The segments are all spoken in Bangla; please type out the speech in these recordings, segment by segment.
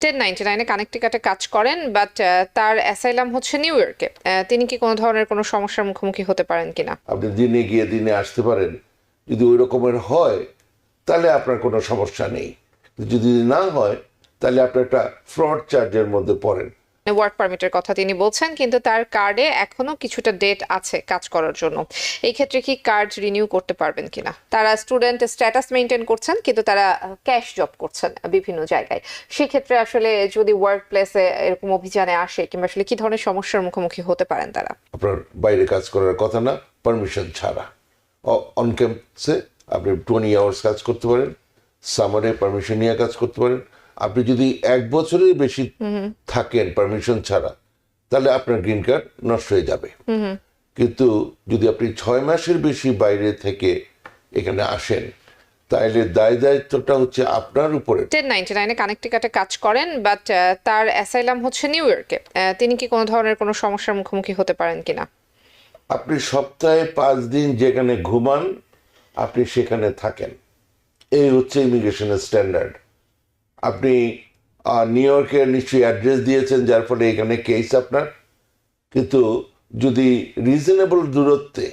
টেন নাইনটি নাইনে কাজ করেন বাট তার অ্যাসাইলাম হচ্ছে নিউ ইয়র্কে আহ, তিনি কি কোনো ধরনের কোনো সমস্যার মুখোমুখি হতে পারেন কিনা? আপনি দিনে গিয়ে দিনে আসতে পারেন। যদি ওই রকমের হয় তাহলে আপনার কোনো সমস্যা নেই। যদি না হয় তাহলে আপনি একটা ফ্রড চার্জের মধ্যে পড়েন। ওয়ার্ক পারমিটের কথা তিনি বলছেন, কিন্তু তার কার্ডে এখনও কিছুটা ডেট আছে কাজ করার জন্য। এই ক্ষেত্রে কি কার্ড রিনিউ করতে পারবেন কিনা? তারা স্টুডেন্ট স্ট্যাটাস মেনটেন করছেন, কিন্তু তারা ক্যাশ জব করছেন বিভিন্ন জায়গায়। সেক্ষেত্রে আসলে যদি ওয়ার্ক প্লেসে এরকম অভিযানে আসে, কিংবা আসলে কি ধরনের সমস্যার মুখোমুখি হতে পারেন তারা? আপনার বাইরে কাজ করার কথা না পারমিশন ছাড়া। অন ক্যাম্পাসে আপনি টোয়েন্টি আওয়ার্স কাজ করতে পারেন সামারে পারমিশন নিয়ে কাজ করতে পারেন আপনি যদি এক বছরের বেশি থাকেন পারমিশন ছাড়া তাহলে আপনার গ্রিন কার্ড নষ্ট হয়ে যাবে। কিন্তু যদি আপনি ছয় মাসের বেশি বাইরে থেকে এখানে আসেন তাহলে দায় দায়িত্বটা হচ্ছে আপনার উপরে। টেন নাইনটি নাইনে কানেকটিকাটে কাজ করেন বাট তার অ্যাসাইলাম হচ্ছে নিউ ইয়র্কে তিনি কি কোনো ধরনের কোনো সমস্যার মুখোমুখি হতে পারেন কিনা? আপনি সপ্তাহে পাঁচ দিন যেখানে ঘুমান আপনি সেখানে থাকেন। এই হচ্ছে ইমিগ্রেশনের স্ট্যান্ডার্ড আপনি নিউ ইয়র্কে নিশ্চয়ই অ্যাড্রেস দিয়েছেন, যার ফলে এখানে কেস আপনার। কিন্তু যদি রিজনেবল দূরত্বে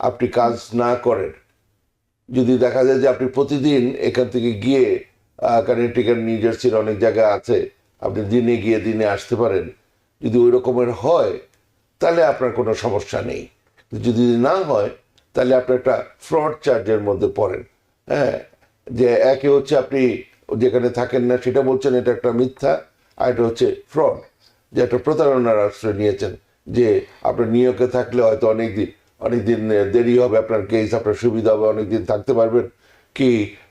আপনি কাজ না করেন, যদি দেখা যায় যে আপনি প্রতিদিন এখান থেকে গিয়ে কানেকটিকার নিউ জার্সির অনেক জায়গা আছে, আপনি দিনে গিয়ে দিনে আসতে পারেন। যদি ওই রকমের হয়, তাহলে আপনার কোনো সমস্যা নেই। যদি না হয়, তাহলে আপনি একটা ফ্রড চার্জের মধ্যে পড়েন। হ্যাঁ যে একে হচ্ছে আপনি যেখানে থাকেন না, সেটা বলছেন এটা একটা মিথ্যা আর এটা হচ্ছে ফ্রড যে একটা প্রতারণার আশ্রয় নিয়েছেন, যে আপনার নিয়োগে থাকলে হয়তো অনেক দিন অনেক দিন দেরি হবে আপনার কেস আপনার সুবিধা হবে অনেক দিন থাকতে পারবেন। কি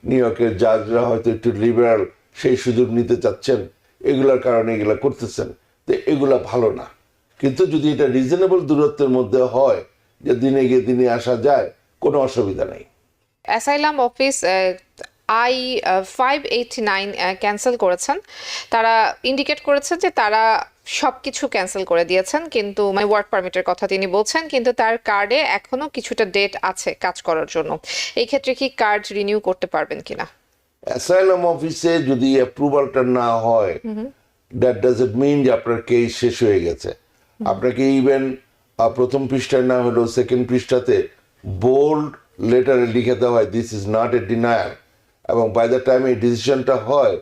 নিয়োগের জাজরা হয়তো একটু লিবারাল সেই সুযোগ নিতে চাচ্ছেন, এগুলোর কারণে এগুলো করতেছেন, তো এগুলা ভালো না। কিন্তু যদি এটা রিজনেবল দূরত্বের মধ্যে হয়, যে দিনে গিয়ে দিনে আসা যায়, কোনো অসুবিধা নেই। Asylum office I five eighty nine cancel করেছেন। তারা ইন্ডিকেট করেছে যে তারা সব কিছু ক্যান্সেল করে দিয়েছেন কিন্তু মানে ওয়ার্ক পারমিটের কথা তিনি বলছেন কিন্তু তার কার্ডে এখনও কিছুটা ডেট আছে কাজ করার জন্য। এই ক্ষেত্রে কি কার্ড রিনিউ করতে পারবেন কিনা? অ্যাসাইলাম অফিসে যদি অ্যাপ্রুভালটা না হয় দ্যাট ডাজ ইট মিন যে আপনার কেস শেষ হয়ে গেছে। আপনাকে ইভেন প্রথম পৃষ্ঠায় না হলেও সেকেন্ড পৃষ্ঠাতে বোল্ড লেটারে লিখে দেওয়া হয় this is not a denial এবং বাই দ্য টাইম এই ডিসিশনটা হয়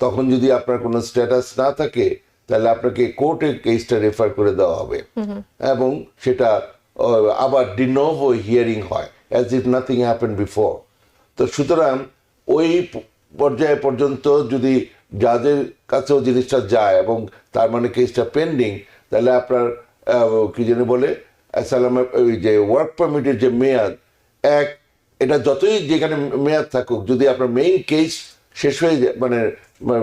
তখন যদি আপনার কোনো স্ট্যাটাস না থাকে তাহলে আপনাকে কোর্টে কেসটা রেফার করে দেওয়া হবে। এবং সেটা আবার ডিনোভো হিয়ারিং হয় as if nothing happen before তো সুতরাং ওই পর্যায়ে পর্যন্ত যদি যাদের কাছেও জিনিসটা যায় এবং তার মানে কেসটা পেন্ডিং তাহলে আপনার কি যেন বলে অ্যাসালামের ওই যে ওয়ার্ক পারমিটের যে মেয়াদ এক এটা যতই যেখানে মেয়াদ থাকুক, যদি আপনার মেইন কেস শেষ হয়ে যায় মানে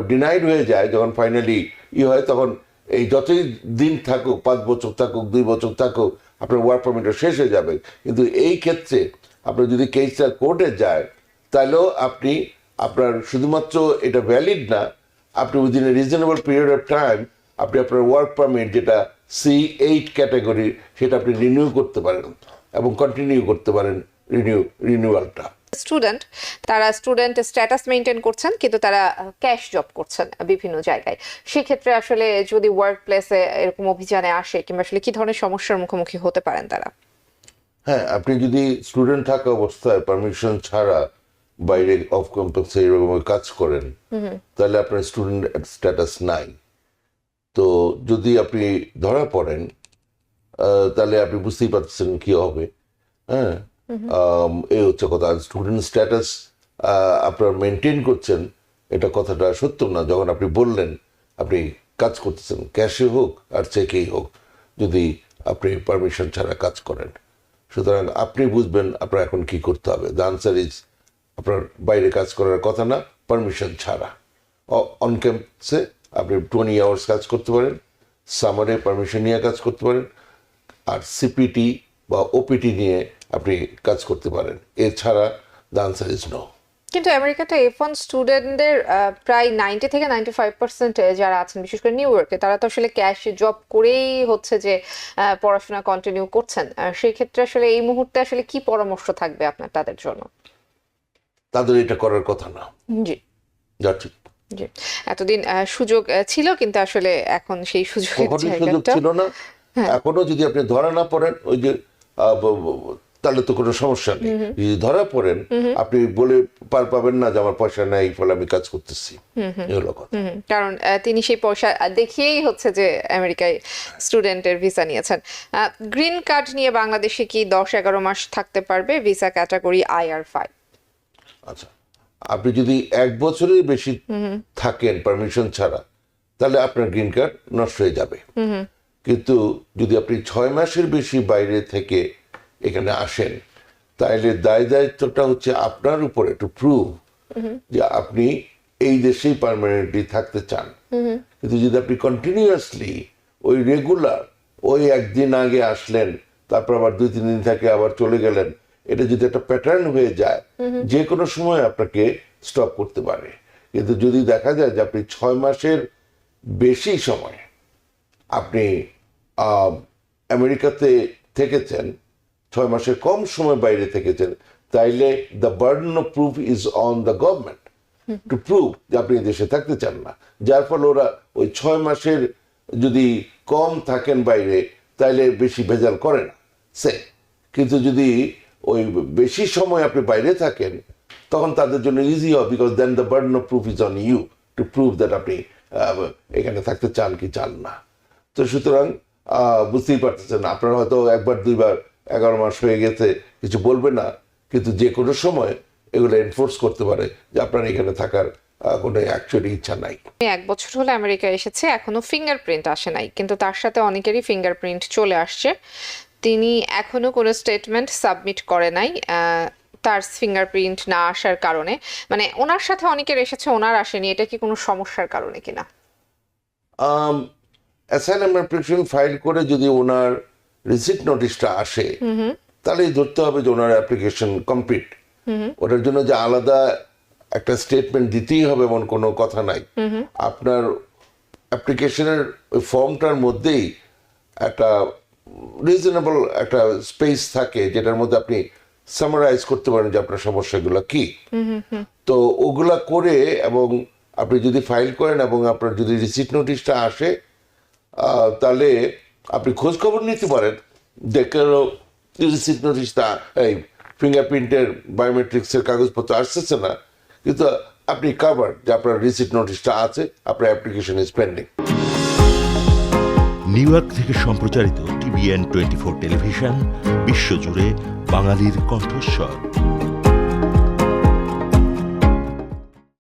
ডিনাইড হয়ে যায়, যখন ফাইনালি ই হয়, তখন এই যতই দিন থাকুক, পাঁচ বছর থাকুক, দুই বছর থাকুক, আপনার ওয়ার্ক পারমিটটা শেষ হয়ে যাবে। কিন্তু এই ক্ষেত্রে আপনার যদি কেসটা কোর্টে যায়, তাহলেও আপনি, আপনার শুধুমাত্র এটা ভ্যালিড না, আপনি within a reasonable period of time আপনি আপনার ওয়ার্ক পারমিট যেটা সি এইট ক্যাটাগরি সেটা আপনি রিনিউ করতে পারেন এবং কন্টিনিউ করতে পারেন। রিনিউ রিনিউয়ালটা স্টুডেন্ট তারা স্টুডেন্ট স্ট্যাটাস মেনটেন করছেন কিন্তু তারা ক্যাশ জব করছেন বিভিন্ন জায়গায়। সেক্ষেত্রে আসলে যদি ওয়ার্ক প্লেসে এরকম অভিযানে আসে কিংবা আসলে কি ধরনের সমস্যার মুখোমুখি হতে পারেন তারা? হ্যাঁ আপনি যদি স্টুডেন্ট থাকা অবস্থায় পারমিশন ছাড়া বাইরে অফ ক্যাম্পাসে এরকম কাজ করেন তাহলে আপনার স্টুডেন্ট স্ট্যাটাস নাই। তো যদি আপনি ধরা পড়েন তাহলে আপনি বুঝতেই পারছেন কি হবে হ্যাঁ? এই হচ্ছে কথা স্টুডেন্ট স্ট্যাটাস আপনার মেনটেন করছেন, এটা কথাটা সত্য না। যখন আপনি বললেন, আপনি কাজ করতেছেন ক্যাশে হোক আর চেকেই হোক, যদি আপনি পারমিশন ছাড়া কাজ করেন। সুতরাং আপনি বুঝবেন আপনার এখন কি করতে হবে। দ্য আনসার ইজ আপনার বাইরে কাজ করার কথা না পারমিশন ছাড়া। অন ক্যাম্পাসে আপনি টোয়েন্টি আওয়ার্স কাজ করতে পারেন সামারে পারমিশন নিয়ে কাজ করতে পারেন, আর সিপিটি বা ওপিটি নিয়ে আপনি কাজ করতে পারেন। এছাড়া দ্য আনসার ইজ নো কিন্তু আমেরিকাতে এফ ওয়ান স্টুডেন্টদের প্রায় নাইনটি থেকে নাইনটি ফাইভ পার্সেন্ট যারা আছেন বিশেষ করে নিউ ইয়র্কে তারা তো আসলে ক্যাশ জব করেই হচ্ছে যে পড়াশোনা কন্টিনিউ করছেন। সেই ক্ষেত্রে আসলে এই মুহূর্তে আসলে কি পরামর্শ থাকবে আপনার তাদের জন্য? তাদের এটা করার কথা না। জি। ঠিক জি। এতদিন সুযোগ ছিল কিন্তু আসলে এখন সেই সুযোগ ছিল না। হ্যাঁ। এখনও যদি আপনি ধরা না পড়েন ওই যে তাহলে তো কোনো সমস্যা নেই। যদি ধরা পড়েন আপনি বলে পার পাবেন না যে আমার পয়সা নেই ফলে আমি কাজ করতেছি। কথা। কারণ তিনি সেই পয়সা দেখিয়েই হচ্ছে যে আমেরিকায় স্টুডেন্টের ভিসা নিয়েছেন। গ্রিন কার্ড নিয়ে বাংলাদেশে কি দশ এগারো মাস থাকতে পারবে ভিসা ক্যাটাগরি আইআর ফাইভ? আচ্ছা আপনি যদি এক বছরের বেশি থাকেন পারমিশন ছাড়া তাহলে আপনার গ্রিন কার্ড নষ্ট হয়ে যাবে। কিন্তু যদি আপনি ছয় মাসের বেশি বাইরে থেকে এখানে আসেন। তাহলে দায় দায়িত্বটা হচ্ছে আপনার উপরে টু প্রুভ যে আপনি এই দেশেই পারমানেন্টলি থাকতে চান। কিন্তু যদি আপনি কন্টিনিউয়াসলি ওই রেগুলার ওই একদিন আগে আসলেন তারপর আবার দুই তিন দিন থেকে আবার চলে গেলেন এটা যদি একটা প্যাটার্ন হয়ে যায় যে কোনো সময় আপনাকে স্টপ করতে পারে। কিন্তু যদি দেখা যায় যে আপনি ছয় মাসের বেশি সময় আপনি আমেরিকাতে থেকেছেন ছয় মাসের কম সময় বাইরে থেকেছেন, তাইলে the burden of proof is on the government to prove যে আপনি দেশে থাকতে চান না। যার ফলে ওরা ওই ছয় মাসের যদি কম থাকেন বাইরে, তাইলে বেশি ভেজাল করে না। সে। কিন্তু যদি ওই বেশি সময় আপনি বাইরে থাকেন, তখন তাদের জন্য ইজি হবে because then the burden of proof is on you to prove that আপনি এখানে থাকতে চান কি চান না। তো সুতরাং বুঝতেই পারতেছেন, আপনারা হয়তো একবার দুইবার এগারো মাস হয়ে গেছে কিছু বলবে না কিন্তু যে কোনো সময় এগুলো এনফোর্স করতে পারে যে আপনার এখানে থাকার কোনো অ্যাকচুয়ালি ইচ্ছা নাই। এক বছর হলে আমেরিকা এসেছে এখনও ফিঙ্গারপ্রিন্ট আসে নাই কিন্তু তার সাথে অনেকেরই ফিঙ্গারপ্রিন্ট চলে আসছে। তিনি এখনও কোনো স্টেটমেন্ট সাবমিট করে নাই তার ফিঙ্গারপ্রিন্ট না আসার কারণে। মানে ওনার সাথে অনেকের এসেছে ওনার আসেনি এটা কি কোনো সমস্যার কারণে কিনা? অ্যাসাইলাম অ্যাপ্লিকেশন ফাইল করে যদি ওনার রিসিট নোটিশটা আসে, তাহলেই ধরতে হবে যে ওনার অ্যাপ্লিকেশন কমপ্লিট। ওটার জন্য যে আলাদা একটা স্টেটমেন্ট দিতেই হবে এমন কোনো কথা নাই। আপনার অ্যাপ্লিকেশনের ওই ফর্মটার মধ্যেই একটা রিজনেবল একটা স্পেস থাকে, যেটার মধ্যে আপনি সামারাইজ করতে পারেন যে আপনার সমস্যাগুলো কি। তো ওগুলা করে এবং আপনি যদি ফাইল করেন এবং আপনার যদি রিসিট নোটিশটা আসে তাহলে আপনি খোঁজ খবর নিতে পারেন। দেখে রিসিট নোটিশটা এই ফিঙ্গারপ্রিন্টের বায়োমেট্রিক্সের কাগজপত্র আসতেছে না, কিন্তু আপনি কাভার যে আপনার রিসিট নোটিশটা আছে, আপনার application is pending New York থেকে সম্প্রচারিত টিভিএন টোয়েন্টি ফোর টেলিভিশন, বিশ্বজুড়ে বাঙালির কণ্ঠস্বর।